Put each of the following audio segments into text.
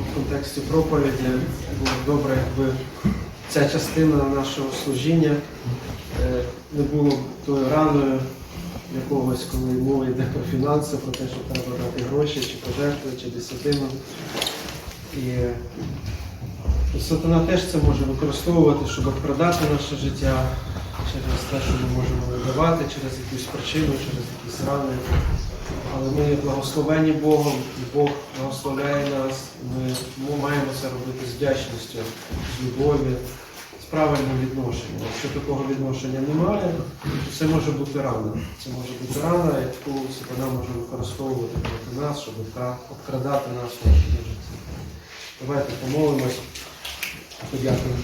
в контексті проповіді було добре, якби ця частина нашого служіння е, не було б тою раною якогось, коли мова йде про фінанси, про те, що треба дати гроші, чи пожертви, чи десятину. І е, сатана теж це може використовувати, щоб продати наше життя через те, що ми можемо видавати, через якусь причину, через якісь рани. Але ми благословені Богом, і Бог благословляє нас. Ми, ми маємо це робити з вдячністю, з любов'ю, з правильним відношенням. Якщо такого відношення немає, то це може бути рана. Це може бути рана, яку сатана може використовувати проти нас, щоб обкрадати нас в нашому житті. Давайте помолимось, подякуємо.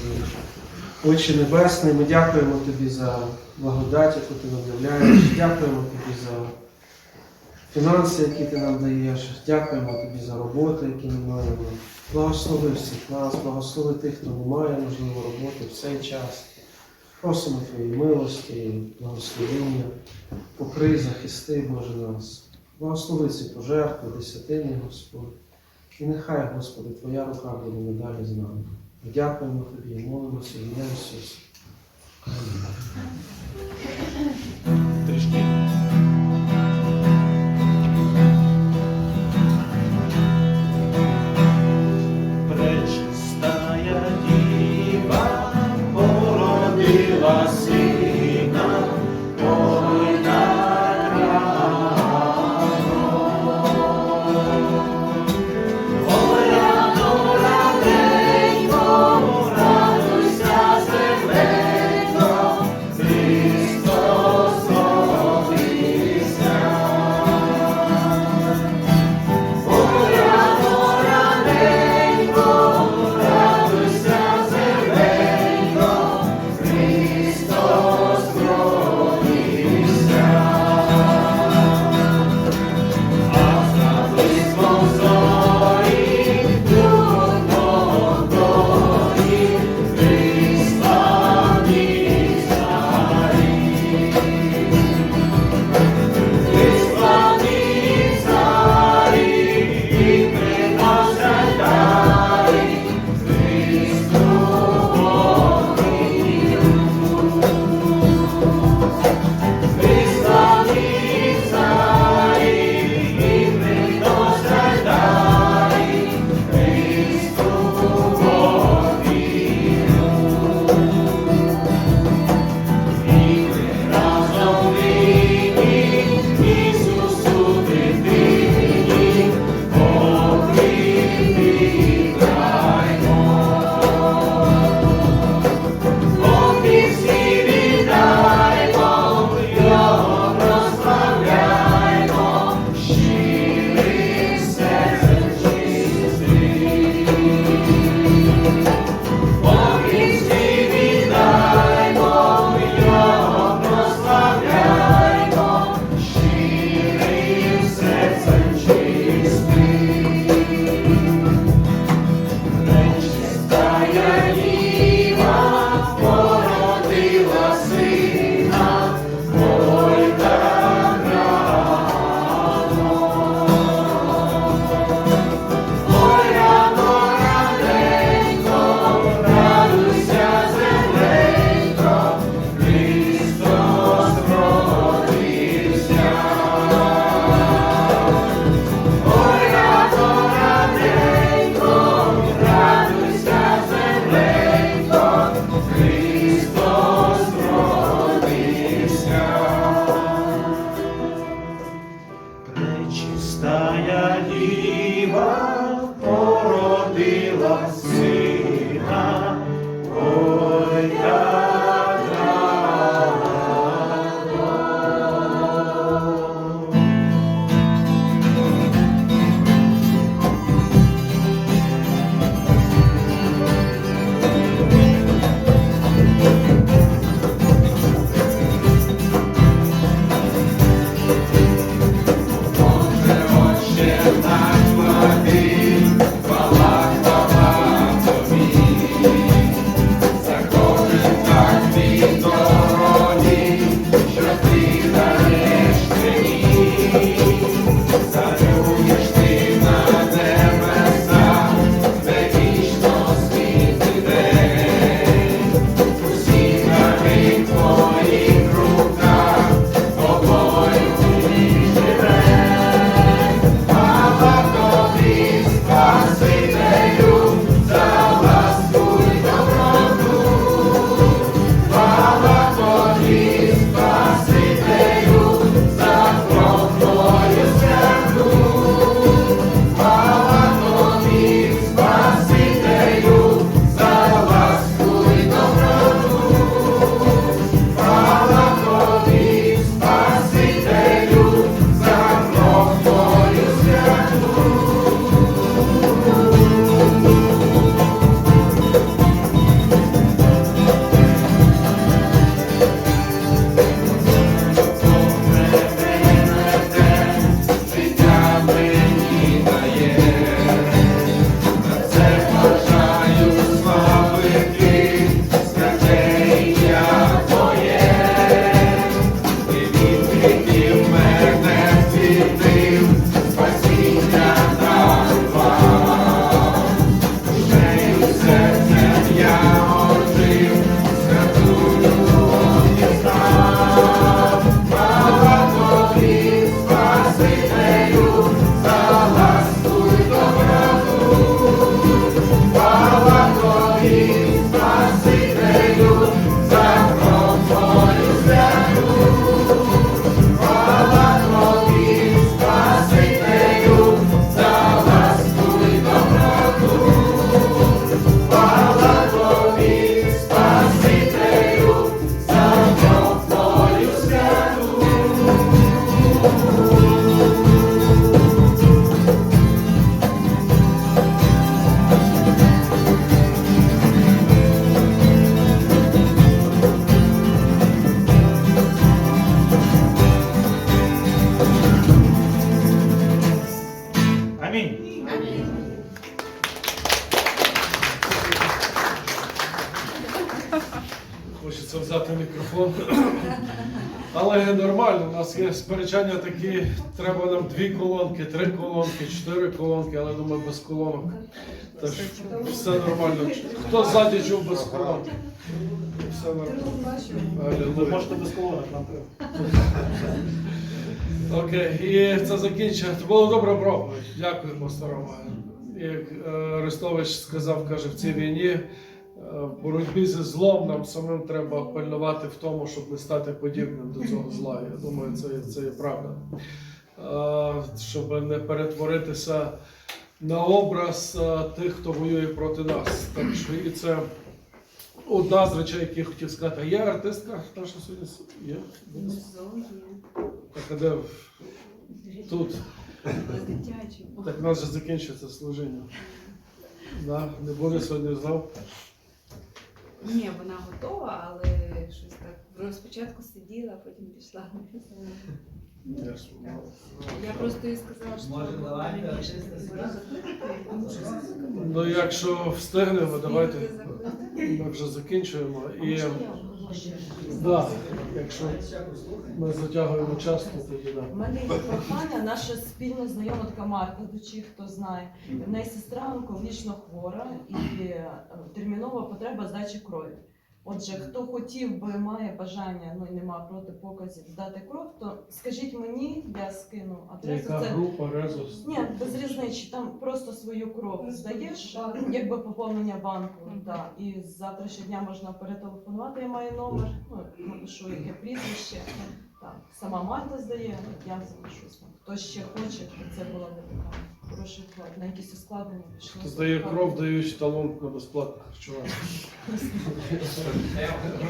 Отче Небесний, ми дякуємо Тобі за благодать, яку ти нам. Дякуємо Тобі за фінанси, які ти нам даєш. Дякуємо тобі за роботи, які ми маємо. Благослови всіх нас, благослови тих, хто не має можливо роботи в цей час. Просимо Твоєї милості, благословення, покрий, захисти, Боже нас. Благослови ці пожертви, десятини, Господь. І нехай, Господи, Твоя рука буде надалі з нами. Дякуємо Тобі молимося ім'я. Трішки. Хочеться взяти мікрофон. Але нормально, у нас є сперечання такі, треба нам дві колонки, три колонки, чотири колонки, але думаю, без колонок. Тож все нормально. Хто ззаді чув без колонок? Все нормально. Ви можете без колонок нам треба. Окей, і це закінчує. Це було добре проповідь. Дякую, пастор Роман. Як е, Арестович сказав, каже, в цій війні в боротьбі зі злом нам самим треба пильнувати в тому, щоб не стати подібним до цього зла. Я думаю, це, це є правда. Е, Щоб не перетворитися на образ е, тих, хто воює проти нас. Так що і це одна з речей, які я хотів сказати. А Є артистка наша сьогодні? Є? Так, а де? Тут. Так у нас же закінчується служіння. Да, не буде сьогодні знов. Ні, вона готова, але щось так. Спочатку сиділа, потім пішла. Я просто їй сказала, що Може, давайте раніше Ну, якщо встигнемо, давайте. ми вже закінчуємо. І да, якщо ми затягуємо час, то тоді да. У мене є прохання, наша спільна знайома така Марта, Дучі, хто знає. В неї сестра онкологічно хвора і е, термінова потреба здачі крові. Отже, хто хотів би, має бажання, ну і нема проти показів здати кров, то скажіть мені, я скину адресу. Яка Це група резус? ні, без різниці, там просто свою кров здаєш, якби поповнення банку. Да. І з завтрашнього дня можна перетелефонувати, я маю номер, ну, напишу яке прізвище. Так, сама Марта здає, я запишусь. там. Хто ще хоче, то це була б така хороша вклад. На якісь ускладнення пішло. Здає кров, дають талон на безплатне харчування.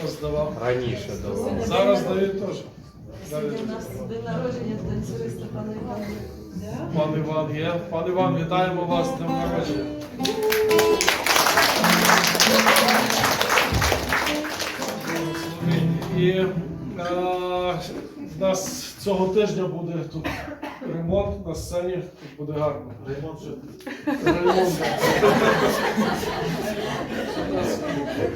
Роздавав. Раніше давали. Зараз дають теж. Сьогодні у нас день народження танцює Степана Івановна. Пан Іван є. Пан Іван, вітаємо вас з днем народження. І е, в нас цього тижня буде тут ремонт на сцені. Тут буде гарно. Ремонт вже. Ремонт.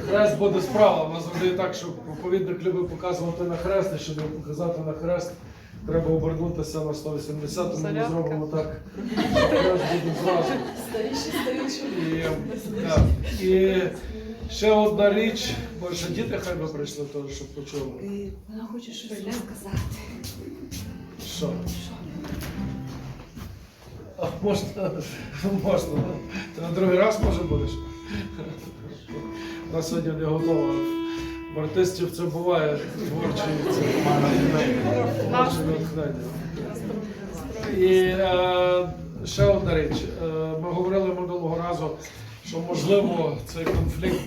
Хрест буде справа. У нас завжди так, що проповідник любить показувати на хрест, і щоб показати на хрест, треба обернутися на 180, тому ми зробимо так. Хрест буде зразу. І, так, і ще одна річ, бо ще діти хай би прийшли, теж, щоб почули. Вона хоче щось сказати. Що? А можна, можна. Ти на другий раз може будеш? Вона сьогодні не готова. В артистів це буває творчі це творче натхнення. І е, ще одна річ. Е, ми говорили минулого разу, що можливо цей конфлікт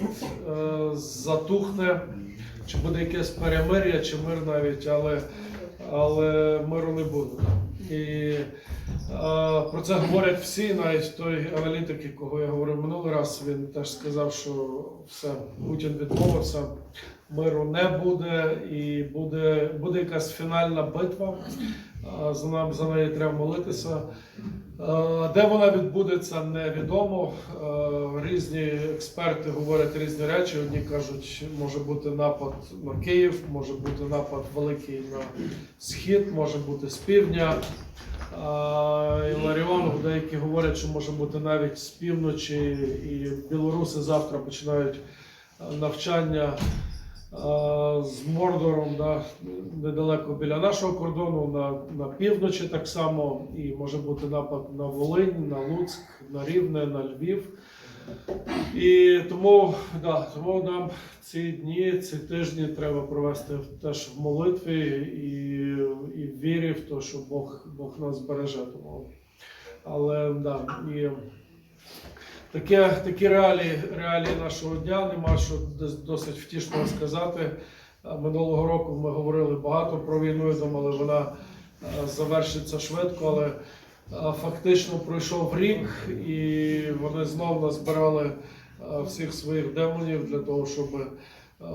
е, затухне, чи буде якесь перемир'я, чи мир навіть, але, але миру не буде. І е, про це говорять всі, навіть той аналітик, якого я говорив минулий раз, він теж сказав, що все, Путін відмовився, миру не буде, і буде, буде якась фінальна битва. За нам за неї треба молитися. Де вона відбудеться, невідомо. Різні експерти говорять різні речі. Одні кажуть, може бути напад на Київ, може бути напад великий на схід, може бути з півдня. Е, І Ларіон, деякі говорять, що може бути навіть з півночі, і білоруси завтра починають навчання е, з Мордором, да, недалеко біля нашого кордону, на, на півночі так само, і може бути напад на Волинь, на Луцьк, на Рівне, на Львів. І тому, да, тому нам ці дні, ці тижні треба провести теж в молитві і, і в вірі в те, що Бог, Бог нас береже. Тому. Але да, і таке, такі реалії, реалії нашого дня, нема що досить втішного сказати. Минулого року ми говорили багато про війну, і думали, вона е, завершиться швидко, але е, фактично пройшов рік, і вони знову назбирали е, всіх своїх демонів для того, щоб е,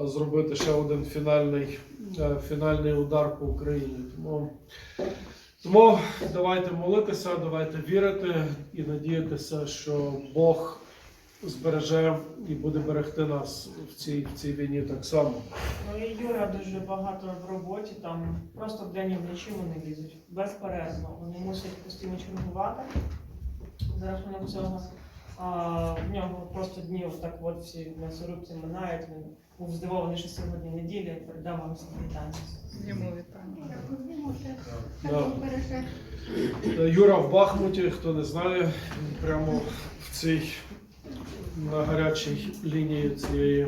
зробити ще один фінальний, е, фінальний удар по Україні. Тому Тому давайте молитися, давайте вірити і надіятися, що Бог збереже і буде берегти нас в цій, в цій війні так само. Ну і Юра дуже багато в роботі, там просто вдень і вночі вони лізуть безперервно. Вони мусять постійно чергувати Зараз вони цього. А в нього просто дні так от всі на сорубці минають. Він був здивований, що сьогодні неділя, і передав вам всі вітання. Йому вітання. Юра в Бахмуті, хто не знає, він прямо в цій на гарячій лінії цієї,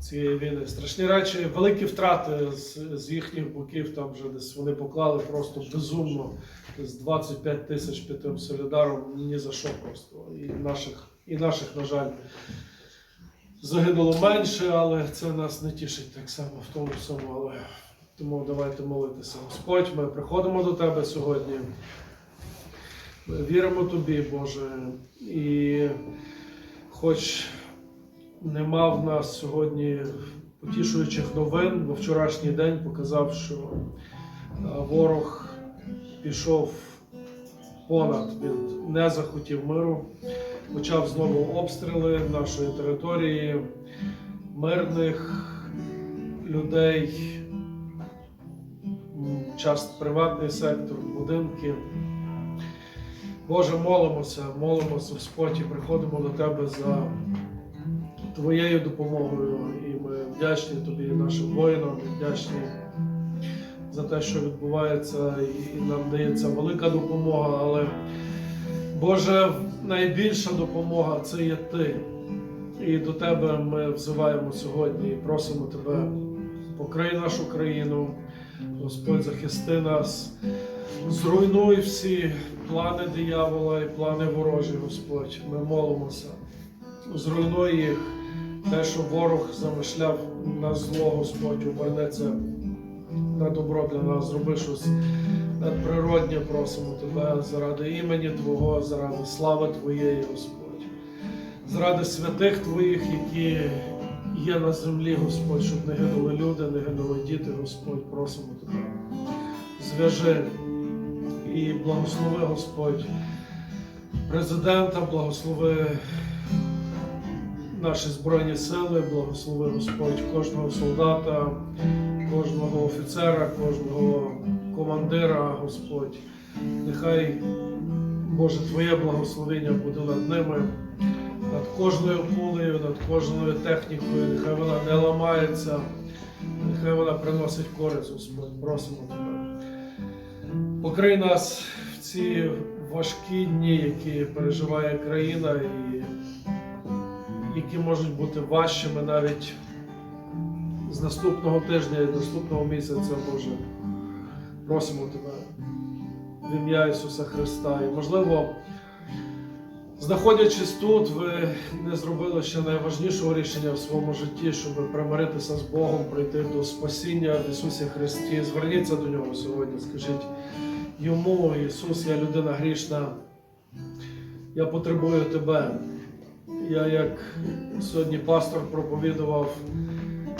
цієї війни. Страшні речі, великі втрати з, з їхніх боків, там вже десь вони поклали просто безумно. З 25 тисяч під тим солідаром ні за що просто. І наших, і наших, на жаль, загинуло менше, але це нас не тішить так само в тому всьому. Але тому давайте молитися. Господь, ми приходимо до Тебе сьогодні. Ми віримо Тобі, Боже. І хоч нема в нас сьогодні потішуючих новин, бо вчорашній день показав, що ворог пішов понад, він не захотів миру, почав знову обстріли нашої території, мирних людей, часто приватний сектор, будинки. Боже, молимося, молимося, Господь, і приходимо до Тебе за Твоєю допомогою. І ми вдячні Тобі, нашим воїнам, вдячні за те, що відбувається, і нам дається велика допомога. Але Боже, найбільша допомога це є Ти. І до Тебе ми взиваємо сьогодні і просимо Тебе, покрий нашу країну, Господь, захисти нас, зруйнуй всі плани диявола і плани ворожі, Господь. Ми молимося. Зруйнуй їх, те, що ворог замишляв на зло, Господь, обернеться на добро для нас. Зроби щось надприроднє, просимо Тебе заради імені Твого, заради слави Твоєї, Господь. Заради святих Твоїх, які є на землі, Господь, щоб не гинули люди, не гинули діти, Господь, просимо Тебе. Зв'яжи і благослови, Господь, президента, благослови наші Збройні сили, благослови Господь кожного солдата, кожного офіцера, кожного командира, Господь. Нехай, Боже, Твоє благословення буде над ними, над кожною кулею, над кожною технікою, нехай вона не ламається, нехай вона приносить користь, Господь. Просимо Тебе. Покрий нас в ці важкі дні, які переживає країна, і які можуть бути важчими навіть з наступного тижня і наступного місяця, Боже. Просимо Тебе в ім'я Ісуса Христа. І можливо, знаходячись тут, ви не зробили ще найважнішого рішення в своєму житті, щоб примиритися з Богом, прийти до спасіння в Ісусі Христі. Зверніться до Нього сьогодні. Скажіть йому, Ісус, я людина грішна. Я потребую Тебе. Я, як сьогодні пастор проповідував,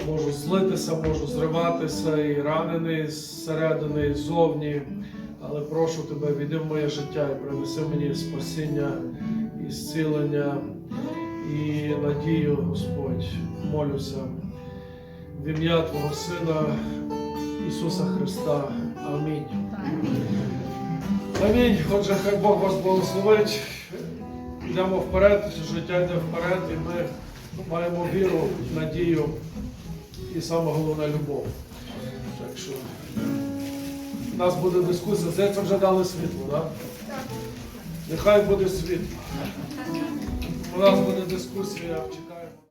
можу злитися, можу зриватися і ранений зсередини, і ззовні. Але прошу тебе, війди в моє життя і принеси мені спасіння, і зцілення і надію, Господь. Молюся в ім'я Твого Сина Ісуса Христа. Амінь. Амінь. Отже, хай Бог вас благословить. Йдемо вперед, життя йде вперед, і ми маємо віру, надію і саме головне любов. Так що у нас буде дискусія. Здається, вже дали світло, так? Нехай буде світло. У нас буде дискусія.